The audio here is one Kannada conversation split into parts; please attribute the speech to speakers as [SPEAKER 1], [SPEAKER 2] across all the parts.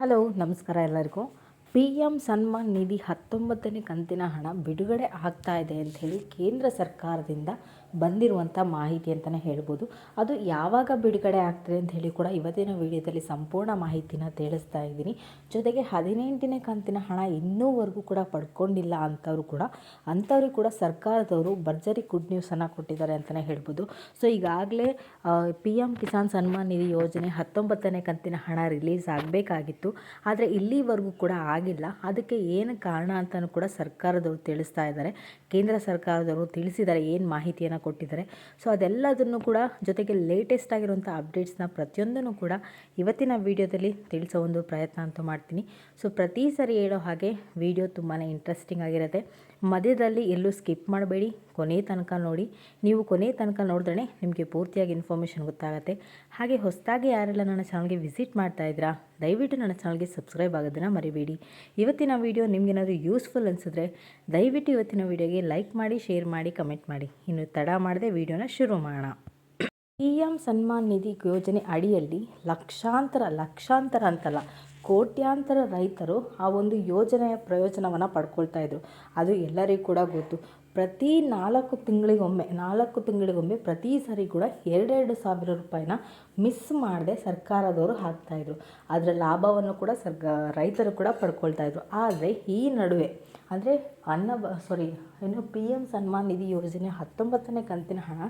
[SPEAKER 1] ಹಲೋ, ನಮಸ್ಕಾರ ಎಲ್ಲರಿಗೂ. ಪಿ ಎಂ ಸನ್ಮಾನ್ ನಿಧಿ ಹತ್ತೊಂಬತ್ತನೇ ಕಂತಿನ ಹಣ ಬಿಡುಗಡೆ ಆಗ್ತಾ ಇದೆ ಅಂತ ಹೇಳಿ ಕೇಂದ್ರ ಸರ್ಕಾರದಿಂದ ಬಂದಿರುವಂಥ ಮಾಹಿತಿ ಅಂತಲೇ ಹೇಳ್ಬೋದು. ಅದು ಯಾವಾಗ ಬಿಡುಗಡೆ ಆಗ್ತದೆ ಅಂತ ಹೇಳಿ ಕೂಡ ಇವತ್ತಿನ ವಿಡಿಯೋದಲ್ಲಿ ಸಂಪೂರ್ಣ ಮಾಹಿತಿನ ತಿಳಿಸ್ತಾ ಇದ್ದೀನಿ. ಜೊತೆಗೆ ಹದಿನೆಂಟನೇ ಕಂತಿನ ಹಣ ಇನ್ನೂವರೆಗೂ ಕೂಡ ಪಡ್ಕೊಂಡಿಲ್ಲ ಅಂಥವ್ರು ಕೂಡ ಅಂಥವ್ರಿಗೆ ಕೂಡ ಸರ್ಕಾರದವರು ಭರ್ಜರಿ ಗುಡ್ ನ್ಯೂಸನ್ನು ಕೊಟ್ಟಿದ್ದಾರೆ ಅಂತಲೇ ಹೇಳ್ಬೋದು. ಸೊ, ಈಗಾಗಲೇ ಪಿ ಎಂ ಕಿಸಾನ್ ಸನ್ಮಾನ್ ನಿಧಿ ಯೋಜನೆ ಹತ್ತೊಂಬತ್ತನೇ ಕಂತಿನ ಹಣ ರಿಲೀಸ್ ಆಗಬೇಕಾಗಿತ್ತು. ಆದರೆ ಇಲ್ಲಿವರೆಗೂ ಕೂಡ ಆಗಿಲ್ಲ. ಅದಕ್ಕೆ ಏನು ಕಾರಣ ಅಂತಲೂ ಕೂಡ ಸರ್ಕಾರದವರು ತಿಳಿಸ್ತಾ ಇದ್ದಾರೆ. ಕೇಂದ್ರ ಸರ್ಕಾರದವರು ತಿಳಿಸಿದ್ದಾರೆ ಏನು ಮಾಹಿತಿಯನ್ನು ಕೊಟ್ಟಿದ್ದಾರೆ. ಸೊ ಅದೆಲ್ಲದನ್ನು ಕೂಡ ಜೊತೆಗೆ ಲೇಟೆಸ್ಟ್ ಆಗಿರುವಂಥ ಅಪ್ಡೇಟ್ಸ್ನ ಪ್ರತಿಯೊಂದನ್ನು ಕೂಡ ಇವತ್ತಿನ ವಿಡಿಯೋದಲ್ಲಿ ತಿಳಿಸೋ ಒಂದು ಪ್ರಯತ್ನ ಅಂತೂ ಮಾಡ್ತೀನಿ. ಸೊ ಪ್ರತಿ ಸರಿ ಹೇಳೋ ಹಾಗೆ ವಿಡಿಯೋ ತುಂಬಾ ಇಂಟ್ರೆಸ್ಟಿಂಗ್ ಆಗಿರುತ್ತೆ. ಮಧ್ಯದಲ್ಲಿ ಎಲ್ಲೂ ಸ್ಕಿಪ್ ಮಾಡಬೇಡಿ. ಕೊನೆ ತನಕ ನೋಡಿ. ನೀವು ಕೊನೆ ತನಕ ನೋಡಿದ್ರೆ ನಿಮಗೆ ಪೂರ್ತಿಯಾಗಿ ಇನ್ಫಾರ್ಮೇಷನ್ ಗೊತ್ತಾಗುತ್ತೆ. ಹಾಗೆ ಹೊಸದಾಗಿ ಯಾರೆಲ್ಲ ನನ್ನ ಚಾನಲ್ಗೆ ವಿಸಿಟ್ ಮಾಡ್ತಾ ಇದ್ದೀರಾ ದಯವಿಟ್ಟು ನನ್ನ ಚಾನಲ್ಗೆ ಸಬ್ಸ್ಕ್ರೈಬ್ ಆಗೋದನ್ನು ಮರಿಬೇಡಿ. ಇವತ್ತಿನ ವೀಡಿಯೋ ನಿಮಗೇನಾದರೂ ಯೂಸ್ಫುಲ್ ಅನಿಸಿದ್ರೆ ದಯವಿಟ್ಟು ಇವತ್ತಿನ ವೀಡಿಯೋಗೆ ಲೈಕ್ ಮಾಡಿ, ಶೇರ್ ಮಾಡಿ, ಕಮೆಂಟ್ ಮಾಡಿ. ಇನ್ನು ತಡ ಮಾಡದೆ ವೀಡಿಯೋನ ಶುರು ಮಾಡೋಣ. ಪಿ ಎಂ ಸನ್ಮಾನ್ ನಿಧಿ ಯೋಜನೆ ಅಡಿಯಲ್ಲಿ ಲಕ್ಷಾಂತರ ಲಕ್ಷಾಂತರ ಅಂತಲ್ಲ, ಕೋಟ್ಯಾಂತರ ರೈತರು ಆ ಒಂದು ಯೋಜನೆಯ ಪ್ರಯೋಜನವನ್ನು ಪಡ್ಕೊಳ್ತಾ ಇದ್ರು. ಅದು ಎಲ್ಲರಿಗೂ ಕೂಡ ಗೊತ್ತು. ಪ್ರತಿ ನಾಲ್ಕು ತಿಂಗಳಿಗೊಮ್ಮೆ ನಾಲ್ಕು ತಿಂಗಳಿಗೊಮ್ಮೆ ಪ್ರತಿ ಸರಿ ಕೂಡ ಎರಡೆರಡು ಸಾವಿರ ರೂಪಾಯಿನ ಮಿಸ್ ಮಾಡದೆ ಸರ್ಕಾರದವರು ಹಾಕ್ತಾಯಿದ್ರು ಅದರ ಲಾಭವನ್ನು ಕೂಡ ಸರ್ಗ, ರೈತರು ಕೂಡ ಪಡ್ಕೊಳ್ತಾ ಇದ್ರು. ಆದರೆ ಈ ನಡುವೆ, ಅಂದರೆ ಅನ್ನ ಸಾರಿ ಏನು ಪಿ ಎಂ ಸನ್ಮಾನ್ ನಿಧಿ ಯೋಜನೆ ಹತ್ತೊಂಬತ್ತನೇ ಕಂತಿನ ಹಣ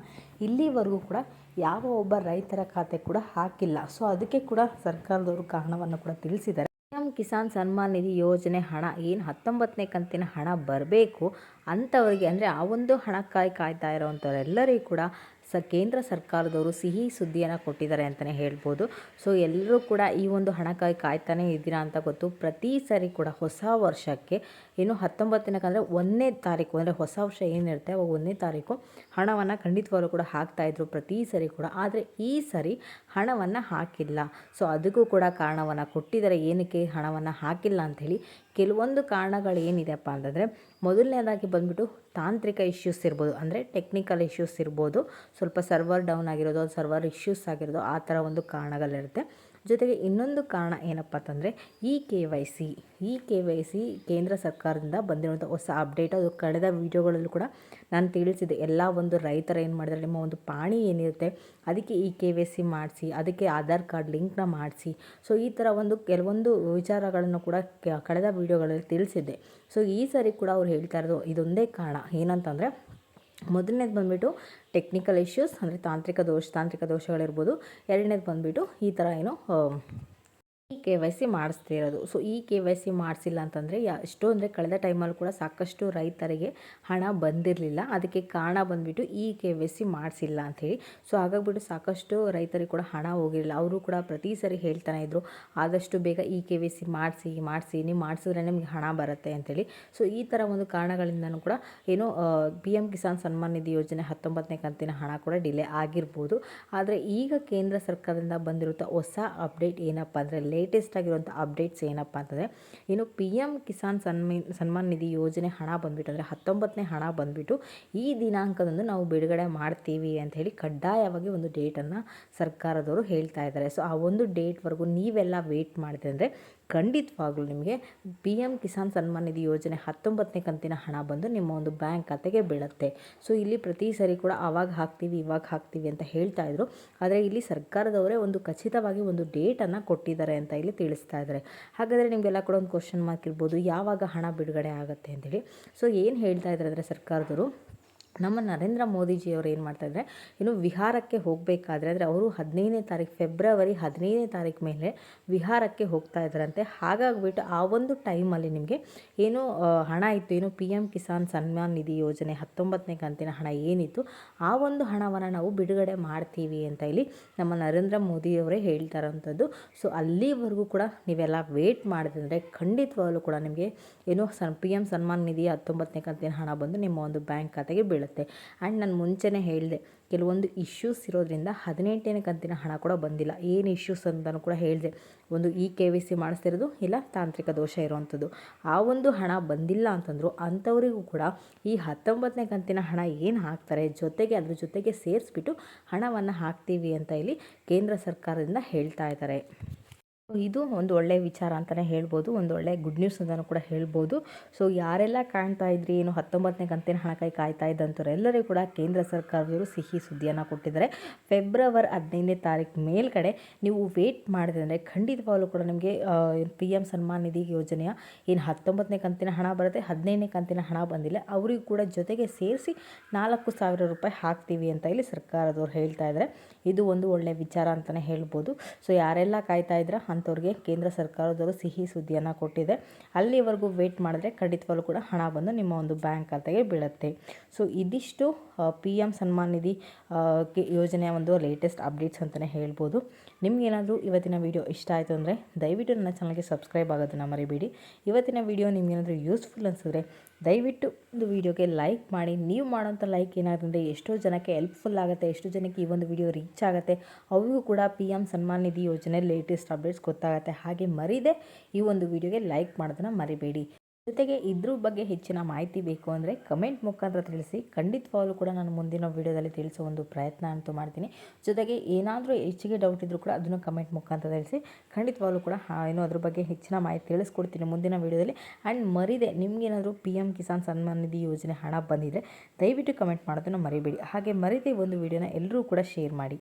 [SPEAKER 1] ಇಲ್ಲಿವರೆಗೂ ಕೂಡ ಯಾವ ಒಬ್ಬ ರೈತರ ಖಾತೆ ಕೂಡ ಹಾಕಿಲ್ಲ. ಸೊ ಅದಕ್ಕೆ ಕೂಡ ಸರ್ಕಾರದವರು ಕಾರಣವನ್ನು ಕೂಡ ತಿಳಿಸಿದ್ದಾರೆ. ಕಿಸಾನ್ ಸನ್ಮಾನ್ ನಿಧಿ ಯೋಜನೆ ಹಣ, ಏನು ಹತ್ತೊಂಬತ್ತನೇ ಕಂತಿನ ಹಣ ಬರಬೇಕು ಅಂಥವ್ರಿಗೆ ಅಂದರೆ ಆ ಒಂದು ಹಣಕ್ಕಾಗಿ ಕಾಯ್ತಾ ಇರೋವಂಥವ್ರೆಲ್ಲರಿಗೂ ಕೂಡ ಸ ಕೇಂದ್ರ ಸರ್ಕಾರದವರು ಸಿಹಿ ಸುದ್ದಿಯನ್ನು ಕೊಟ್ಟಿದ್ದಾರೆ ಅಂತಲೇ ಹೇಳ್ಬೋದು. ಸೊ, ಎಲ್ಲರೂ ಕೂಡ ಈ ಒಂದು ಹಣಕ್ಕಾಗಿ ಕಾಯ್ತಾನೆ ಇದ್ದೀರಾ ಅಂತ ಗೊತ್ತು. ಪ್ರತಿ ಸರಿ ಕೂಡ ಹೊಸ ವರ್ಷಕ್ಕೆ ಏನು ಹತ್ತೊಂಬತ್ತನಕ್ಕಂದರೆ ಒಂದನೇ ತಾರೀಕು, ಅಂದರೆ ಹೊಸ ವರ್ಷ ಏನಿರುತ್ತೆ, ಅವಾಗ ಒಂದನೇ ತಾರೀಕು ಹಣವನ್ನು ಖಂಡಿತವಾಗ್ಲೂ ಕೂಡ ಹಾಕ್ತಾಯಿದ್ರು ಪ್ರತಿ ಸರಿ ಕೂಡ. ಆದರೆ ಈ ಸರಿ ಹಣವನ್ನು ಹಾಕಿಲ್ಲ. ಸೊ, ಅದಕ್ಕೂ ಕೂಡ ಕಾರಣವನ್ನು ಕೊಟ್ಟಿದ್ದಾರೆ. ಏನಕ್ಕೆ ಹಣವನ್ನು ಹಾಕಿಲ್ಲ ಅಂಥೇಳಿ ಕೆಲವೊಂದು ಕಾರಣಗಳು ಏನಿದೆಯಪ್ಪ ಅಂತಂದರೆ, ಮೊದಲನೇದಾಗಿ ಬಂದುಬಿಟ್ಟು ತಾಂತ್ರಿಕ ಇಶ್ಯೂಸ್ ಇರ್ಬೋದು. ಅಂದರೆ ಟೆಕ್ನಿಕಲ್ ಇಶ್ಯೂಸ್ ಇರ್ಬೋದು. ಸ್ವಲ್ಪ ಸರ್ವರ್ ಡೌನ್ ಆಗಿರೋದು ಸರ್ವರ್ ಇಶ್ಯೂಸ್ ಆಗಿರೋದು, ಆ ಥರ ಒಂದು ಕಾರಣಗಳಿರುತ್ತೆ. ಜೊತೆಗೆ ಇನ್ನೊಂದು ಕಾರಣ ಏನಪ್ಪ ಅಂತಂದರೆ E K Y C, E K Y C ಕೇಂದ್ರ ಸರ್ಕಾರದಿಂದ ಬಂದಿರುವಂಥ ಹೊಸ ಅಪ್ಡೇಟ್, ಅದು ಕಳೆದ ವೀಡಿಯೋಗಳಲ್ಲೂ ಕೂಡ ನಾನು ತಿಳಿಸಿದೆ. ಎಲ್ಲ ಒಂದು ರೈತರ ಏನು ಮಾಡಿದ್ರೆ ನಿಮ್ಮ ಒಂದು ಪಾಣಿ ಏನಿರುತ್ತೆ, ಅದಕ್ಕೆ ಈ ಕೆ ವೈ ಸಿ ಮಾಡಿಸಿ, ಅದಕ್ಕೆ ಆಧಾರ್ ಕಾರ್ಡ್ ಲಿಂಕ್ನ ಮಾಡಿಸಿ. ಸೊ, ಈ ಥರ ಒಂದು ಕೆಲವೊಂದು ವಿಚಾರಗಳನ್ನು ಕೂಡ ಕಳೆದ ವೀಡಿಯೋಗಳಲ್ಲಿ ತಿಳಿಸಿದ್ದೆ. ಸೊ, ಈ ಸರಿ ಕೂಡ ಅವ್ರು ಹೇಳ್ತಾ ಇರೋದು ಇದೊಂದೇ ಕಾರಣ. ಏನಂತಂದರೆ ಮೊದಲನೇದು ಬಂದುಬಿಟ್ಟು ಟೆಕ್ನಿಕಲ್ ಇಶ್ಯೂಸ್ ಅಂದರೆ ತಾಂತ್ರಿಕ ದೋಷ ತಾಂತ್ರಿಕ ದೋಷಗಳಿರ್ಬೋದು. ಎರಡನೇದು ಬಂದುಬಿಟ್ಟು ಈ ಥರ ಏನು ಇ ಕೆ ವೈ ಸಿ ಮಾಡಿಸ್ತಾ ಇರೋದು. So, E K Y C ಮಾಡಿಸಿಲ್ಲ ಅಂತಂದರೆ, ಯಾ, ಎಷ್ಟೋ ಅಂದರೆ ಕಳೆದ ಟೈಮಲ್ಲಿ ಕೂಡ ಸಾಕಷ್ಟು ರೈತರಿಗೆ ಹಣ ಬಂದಿರಲಿಲ್ಲ. ಅದಕ್ಕೆ ಕಾರಣ ಬಂದುಬಿಟ್ಟು ಈ ಕೆ ವೈ ಸಿ ಮಾಡಿಸಿಲ್ಲ ಅಂಥೇಳಿ. ಸೊ, ಹಾಗಾಗ್ಬಿಟ್ಟು ಸಾಕಷ್ಟು ರೈತರಿಗೆ ಕೂಡ ಹಣ ಹೋಗಿರಲಿಲ್ಲ. ಅವರು ಕೂಡ ಪ್ರತಿ ಸರಿ ಹೇಳ್ತಾನೆ ಇದ್ದರು ಆದಷ್ಟು ಬೇಗ ಈ ಕೆ ವೈ ಸಿ ಮಾಡಿಸಿ ಮಾಡಿಸಿ, ನೀವು ಮಾಡಿಸಿದ್ರೆ ನಿಮಗೆ ಹಣ ಬರುತ್ತೆ ಅಂಥೇಳಿ. ಸೊ, ಈ ಥರ ಒಂದು ಕಾರಣಗಳಿಂದನೂ ಕೂಡ ಏನು ಪಿ ಎಂ ಕಿಸಾನ್ ಸನ್ಮಾನ್ ನಿಧಿ ಯೋಜನೆ ಹತ್ತೊಂಬತ್ತನೇ ಕಂತಿನ ಹಣ ಕೂಡ ಡಿಲೇ ಆಗಿರ್ಬೋದು. ಆದರೆ ಈಗ ಕೇಂದ್ರ ಸರ್ಕಾರದಿಂದ ಬಂದಿರುವಂಥ ಹೊಸ ಅಪ್ಡೇಟ್ ಏನಪ್ಪ ಅಂದರೆ ಲೇಟೆಸ್ಟ್ ಆಗಿರುವಂಥ ಅಪ್ಡೇಟ್ಸ್ ಏನಪ್ಪ ಅಂತಂದರೆ, ಇನ್ನು ಪಿ ಎಂ ಕಿಸಾನ್ ಸನ್ಮಾನ್ ಸನ್ಮಾನ್ ನಿಧಿ ಯೋಜನೆ ಹಣ ಬಂದುಬಿಟ್ಟು ಅಂದರೆ ಹತ್ತೊಂಬತ್ತನೇ ಹಣ ಬಂದುಬಿಟ್ಟು ಈ ದಿನಾಂಕದಂದು ನಾವು ಬಿಡುಗಡೆ ಮಾಡ್ತೀವಿ ಅಂತ ಹೇಳಿ ಕಡ್ಡಾಯವಾಗಿ ಒಂದು ಡೇಟನ್ನು ಸರ್ಕಾರದವರು ಹೇಳ್ತಾ ಇದ್ದಾರೆ. ಸೊ ಆ ಒಂದು ಡೇಟ್ವರೆಗೂ ನೀವೆಲ್ಲ ವೆಯ್ಟ್ ಮಾಡಿದೆ ಅಂದರೆ ಖಂಡಿತವಾಗ್ಲೂ ನಿಮಗೆ ಪಿ ಎಂ ಕಿಸಾನ್ ಸನ್ಮಾನ್ ನಿಧಿ ಯೋಜನೆ ಹತ್ತೊಂಬತ್ತನೇ ಕಂತಿನ ಹಣ ಬಂದು ನಿಮ್ಮ ಒಂದು ಬ್ಯಾಂಕ್ ಖಾತೆಗೆ ಬೀಳುತ್ತೆ. ಸೊ, ಇಲ್ಲಿ ಪ್ರತಿ ಸರಿ ಕೂಡ ಆವಾಗ ಹಾಕ್ತೀವಿ, ಇವಾಗ ಹಾಕ್ತೀವಿ ಅಂತ ಹೇಳ್ತಾ ಇದ್ರು. ಆದರೆ ಇಲ್ಲಿ ಸರ್ಕಾರದವರೇ ಒಂದು ಖಚಿತವಾಗಿ ಒಂದು ಡೇಟನ್ನು ಕೊಟ್ಟಿದ್ದಾರೆ ಅಂತ ಇಲ್ಲಿ ತಿಳಿಸ್ತಾ ಇದ್ದಾರೆ. ಹಾಗಾದರೆ ನಿಮಗೆಲ್ಲ ಕೂಡ ಒಂದು ಕ್ವಶನ್ ಮಾರ್ಕ್ ಇರ್ಬೋದು, ಯಾವಾಗ ಹಣ ಬಿಡುಗಡೆ ಆಗುತ್ತೆ ಅಂತೇಳಿ ಸೊ, ಏನು ಹೇಳ್ತಾ ಇದ್ದಾರೆ ಅಂದರೆ ಸರ್ಕಾರದವರು? ನಮ್ಮ ನರೇಂದ್ರ ಮೋದಿಜಿಯವರು ಏನು ಮಾಡ್ತಾಯಿದ್ರೆ ಇನ್ನು ವಿಹಾರಕ್ಕೆ ಹೋಗಬೇಕಾದ್ರೆ, ಅಂದರೆ ಅವರು ಹದಿನೈದನೇ ತಾರೀಕು ಫೆಬ್ರವರಿ ಹದಿನೈದನೇ ತಾರೀಕು ಮೇಲೆ ವಿಹಾರಕ್ಕೆ ಹೋಗ್ತಾ ಇದ್ದಾರಂತೆ ಹಾಗಾಗ್ಬಿಟ್ಟು ಆ ಒಂದು ಟೈಮಲ್ಲಿ ನಿಮಗೆ ಏನು ಹಣ ಇತ್ತು, ಏನು ಪಿ ಎಂ ಕಿಸಾನ್ ಸನ್ಮಾನ್ ನಿಧಿ ಯೋಜನೆ ಹತ್ತೊಂಬತ್ತನೇ ಕಂತಿನ ಹಣ ಏನಿತ್ತು, ಆ ಒಂದು ಹಣವನ್ನು ನಾವು ಬಿಡುಗಡೆ ಮಾಡ್ತೀವಿ ಅಂತ ಇಲ್ಲಿ ನಮ್ಮ ನರೇಂದ್ರ ಮೋದಿಯವರೇ ಹೇಳ್ತಾರಂಥದ್ದು ಸೊ ಅಲ್ಲಿವರೆಗೂ ಕೂಡ ನೀವೆಲ್ಲ ವೇಟ್ ಮಾಡಿದ್ರೆ ಖಂಡಿತವಾಗಲೂ ಕೂಡ ನಿಮಗೆ ಏನು ಸನ್, ಪಿ ಎಂ ಸನ್ಮಾನ್ ನಿಧಿ ಹತ್ತೊಂಬತ್ತನೇ ಕಂತಿನ ಹಣ ಬಂದು ನಿಮ್ಮ ಒಂದು ಬ್ಯಾಂಕ್ ಖಾತೆಗೆ ಬೀಳುತ್ತೆ. ಆ್ಯಂಡ್ ನಾನು ಮುಂಚೆನೇ ಹೇಳಿದೆ, ಕೆಲವೊಂದು ಇಶ್ಯೂಸ್ ಇರೋದ್ರಿಂದ ಹದಿನೆಂಟನೇ ಕಂತಿನ ಹಣ ಕೂಡ ಬಂದಿಲ್ಲ. ಏನು ಇಶ್ಯೂಸ್ ಅಂತಲೂ ಕೂಡ ಹೇಳಿದೆ. ಒಂದು ಇ ಕೆ ವಿ ಸಿ ಮಾಡಿಸ್ತಿರೋದು ಇಲ್ಲ ತಾಂತ್ರಿಕ ದೋಷ ಇರೋವಂಥದ್ದು. ಆ ಒಂದು ಹಣ ಬಂದಿಲ್ಲ ಅಂತಂದರು ಅಂಥವರಿಗೂ ಕೂಡ ಈ ಹತ್ತೊಂಬತ್ತನೇ ಕಂತಿನ ಹಣ ಏನು ಹಾಕ್ತಾರೆ, ಜೊತೆಗೆ ಅದ್ರ ಜೊತೆಗೆ ಸೇರಿಸ್ಬಿಟ್ಟು ಹಣವನ್ನು ಹಾಕ್ತೀವಿ ಅಂತ ಇಲ್ಲಿ ಕೇಂದ್ರ ಸರ್ಕಾರದಿಂದ ಹೇಳ್ತಾ ಇದ್ದಾರೆ. ಇದು ಒಂದು ಒಳ್ಳೆಯ ವಿಚಾರ ಅಂತಲೇ ಹೇಳ್ಬೋದು. ಒಂದು ಒಳ್ಳೆಯ ಗುಡ್ ನ್ಯೂಸ್ ಅಂತಲೂ ಕೂಡ ಹೇಳ್ಬೋದು. ಸೊ ಯಾರೆಲ್ಲ ಕಾಣ್ತಾ ಇದ್ರಿ, ಏನು ಹತ್ತೊಂಬತ್ತನೇ ಕಂತಿನ ಹಣಕಾಯಿ ಕಾಯ್ತಾ ಇದ್ದಂಥವ್ರೆಲ್ಲರಿಗೂ ಕೂಡ ಕೇಂದ್ರ ಸರ್ಕಾರದವರು ಸಿಹಿ ಸುದ್ದಿಯನ್ನು ಕೊಟ್ಟಿದ್ದಾರೆ. ಫೆಬ್ರವರಿ ಹದಿನೈದನೇ ತಾರೀಕು ಮೇಲ್ಗಡೆ ನೀವು ವೇಟ್ ಮಾಡಿದ್ರೆ ಅಂದರೆ ಖಂಡಿತವಾಗಲೂ ಕೂಡ ನಿಮಗೆ ಪಿ ಎಂ ಸನ್ಮಾನ್ ನಿಧಿ ಯೋಜನೆಯ ಏನು ಹತ್ತೊಂಬತ್ತನೇ ಕಂತಿನ ಹಣ ಬರುತ್ತೆ, ಹದಿನೈದನೇ ಕಂತಿನ ಹಣ ಬಂದಿಲ್ಲ. ಅವರಿಗೂ ಕೂಡ ಜೊತೆಗೆ ಸೇರಿಸಿ ನಾಲ್ಕು ಸಾವಿರ ರೂಪಾಯಿ ಹಾಕ್ತೀವಿ ಅಂತ ಇಲ್ಲಿ ಸರ್ಕಾರದವರು ಹೇಳ್ತಾ ಇದ್ದಾರೆ. ಇದು ಒಂದು ಒಳ್ಳೆಯ ವಿಚಾರ ಅಂತಲೇ ಹೇಳ್ಬೋದು. ಸೊ ಯಾರೆಲ್ಲ ಕಾಯ್ತಾ ಇದ್ರೆ ಅಂಥವ್ರಿಗೆ ಕೇಂದ್ರ ಸರ್ಕಾರದವರು ಸಿಹಿ ಸುದ್ದಿಯನ್ನು ಕೊಟ್ಟಿದೆ. ಅಲ್ಲಿವರೆಗೂ ವೇಟ್ ಮಾಡಿದ್ರೆ ಖಂಡಿತವಾಗ್ಲೂ ಕೂಡ ಹಣ ಬಂದು ನಿಮ್ಮ ಒಂದು ಬ್ಯಾಂಕ್ ಖಾತೆಗೆ ಬೀಳುತ್ತೆ. ಸೊ ಇದಿಷ್ಟು ಪಿ ಎಂ ಸನ್ಮಾನ್ ನಿಧಿ ಯೋಜನೆಯ ಒಂದು ಲೇಟೆಸ್ಟ್ ಅಪ್ಡೇಟ್ಸ್ ಅಂತಲೇ ಹೇಳ್ಬೋದು. ನಿಮಗೇನಾದರೂ ಇವತ್ತಿನ ವೀಡಿಯೋ ಇಷ್ಟ ಆಯಿತು ಅಂದರೆ ದಯವಿಟ್ಟು ನನ್ನ ಚಾನಲ್ಗೆ ಸಬ್ಸ್ಕ್ರೈಬ್ ಆಗೋದನ್ನು ಮರಿಬೇಡಿ. ಇವತ್ತಿನ ವೀಡಿಯೋ ನಿಮಗೇನಾದರೂ ಯೂಸ್ಫುಲ್ ಅನಿಸಿದ್ರೆ ದಯವಿಟ್ಟು ಒಂದು ವೀಡಿಯೋಗೆ ಲೈಕ್ ಮಾಡಿ. ನೀವು ಮಾಡೋಂಥ ಲೈಕ್ ಏನಾಗುತ್ತೆ ಎಷ್ಟೋ ಜನಕ್ಕೆ ಹೆಲ್ಪ್ಫುಲ್ ಆಗುತ್ತೆ, ಎಷ್ಟೋ ಜನಕ್ಕೆ ಈ ಒಂದು ವಿಡಿಯೋ ರೀಚ್ ಆಗುತ್ತೆ, ಅವ್ರಿಗೂ ಕೂಡ ಪಿ ಎಂ ಸನ್ಮಾನ್ ನಿಧಿ ಯೋಜನೆ ಲೇಟೆಸ್ಟ್ ಅಪ್ಡೇಟ್ಸ್ ಗೊತ್ತಾಗುತ್ತೆ. ಹಾಗೆ ಮರೀದೆ ಈ ಒಂದು ವೀಡಿಯೋಗೆ ಲೈಕ್ ಮಾಡೋದನ್ನು ಮರಿಬೇಡಿ. ಜೊತೆಗೆ ಇದ್ರ ಬಗ್ಗೆ ಹೆಚ್ಚಿನ ಮಾಹಿತಿ ಬೇಕು ಅಂದರೆ ಕಮೆಂಟ್ ಮುಖಾಂತರ ತಿಳಿಸಿ. ಖಂಡಿತವಾಗಲೂ ಕೂಡ ನಾನು ಮುಂದಿನ ವಿಡಿಯೋದಲ್ಲಿ ತಿಳಿಸೋ ಒಂದು ಪ್ರಯತ್ನ ಅಂತೂ ಮಾಡ್ತೀನಿ. ಜೊತೆಗೆ ಏನಾದರೂ ಹೆಚ್ಚಿಗೆ ಡೌಟ್ ಇದ್ದರೂ ಕೂಡ ಅದನ್ನು ಕಮೆಂಟ್ ಮುಖಾಂತರ ತಿಳಿಸಿ. ಖಂಡಿತವಾಗಲೂ ಕೂಡ ಏನೋ ಅದ್ರ ಬಗ್ಗೆ ಹೆಚ್ಚಿನ ಮಾಹಿತಿ ತಿಳಿಸ್ಕೊಡ್ತೀನಿ ಮುಂದಿನ ವೀಡಿಯೋದಲ್ಲಿ. ಆ್ಯಂಡ್ ಮರಿದೆ ನಿಮಗೇನಾದರೂ ಪಿ ಎಂ ಕಿಸಾನ್ ಸನ್ಮಾನ್ ನಿಧಿ ಯೋಜನೆ ಹಣ ಬಂದಿದ್ದರೆ ದಯವಿಟ್ಟು ಕಮೆಂಟ್ ಮಾಡೋದನ್ನು ಮರಿಬೇಡಿ. ಹಾಗೆ ಮರಿದೆ ಒಂದು ವೀಡಿಯೋನ ಎಲ್ಲರೂ ಕೂಡ ಶೇರ್ ಮಾಡಿ.